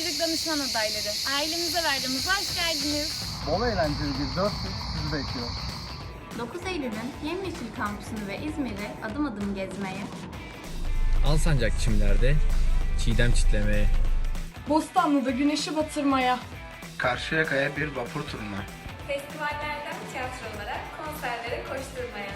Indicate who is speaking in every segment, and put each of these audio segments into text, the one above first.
Speaker 1: Psikolojik danışman adayları. Ailemize ve ailemize hoş geldiniz.
Speaker 2: Bol eğlenceli bir 4 yıl sizi bekliyor.
Speaker 3: 9 Eylül'ün Yemyeşil Kampüsü'nü ve İzmir'i adım adım gezmeye,
Speaker 4: Alsancak çimlerde çiğdem çitlemeye.
Speaker 5: Bostanlı'da güneşi batırmaya.
Speaker 6: Karşıyaka'ya bir vapur turuna.
Speaker 7: Festivallerden tiyatrolara, konserlere koşturmaya.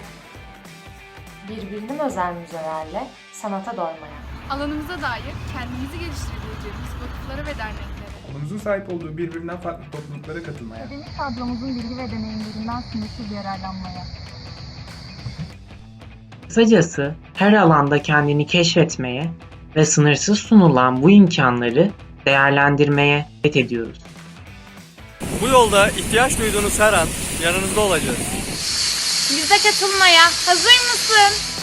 Speaker 8: birbirinden özel müzelerle sanata doymaya.
Speaker 1: Alanımıza dair kendimizi geliştirebileceğimiz vakıflara ve derneklere.
Speaker 9: Okulumuzun sahip olduğu birbirinden farklı topluluklara katılmaya.
Speaker 7: Akademik kadromuzun bilgi ve deneyimlerinden sınırsız yararlanmaya.
Speaker 10: Kısacası her alanda kendini keşfetmeye ve sınırsız sunulan bu imkanları değerlendirmeye et ediyoruz.
Speaker 11: Bu yolda ihtiyaç duyduğunuz her an yanınızda olacağız.
Speaker 1: Bize katılmaya hazır mısın?